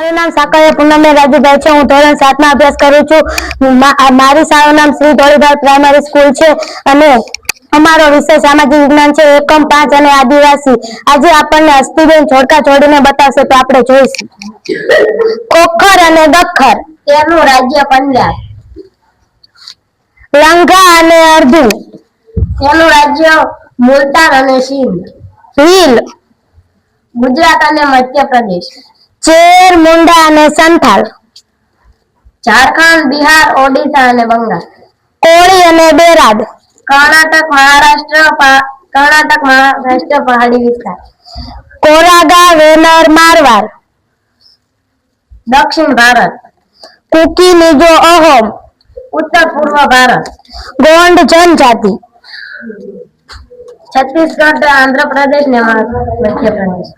નામ સાકરિયા પૂનમે રાજુભાઈ છે. હું ધોરણ સાતમાં અભ્યાસ કરું છું. મારી શાળાનું નામ શ્રી ધોળીભાઈ પ્રાઇમરી સ્કૂલ છે અને અમારો વિષય સામાજિક વિજ્ઞાન છે. એકમ પાંચ અને આદિવાસી. આજે આપણને અસ્થિબેન છોડકા છોડીને બતાવશે તો આપણે જોઈશું. કોખર અને દખર. તેનું રાજ્ય પંજાબ. લંગા અને અર્જુન તેનું રાજ્ય મુલતાન અને સિંધ. ભીલ ગુજરાત અને મધ્યપ્રદેશ. ચેર મુંડા અને સંથાલ. ઝારખંડ બિહાર ઓડિશા અને બંગાળ. કોળી અને બેરાદ. કર્ણાટક મહારાષ્ટ્ર કર્ણાટક મહારાષ્ટ્ર પહાડી વિસ્તાર. કોરાગા વેલર મારવાડ. દક્ષિણ ભારત. કુકી નિજો અહોમ. ઉત્તર પૂર્વ ભારત. ગોંડ જનજાતિ. છત્તીસગઢ આંધ્રપ્રદેશ ને મધ્યપ્રદેશ.